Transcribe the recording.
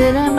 that I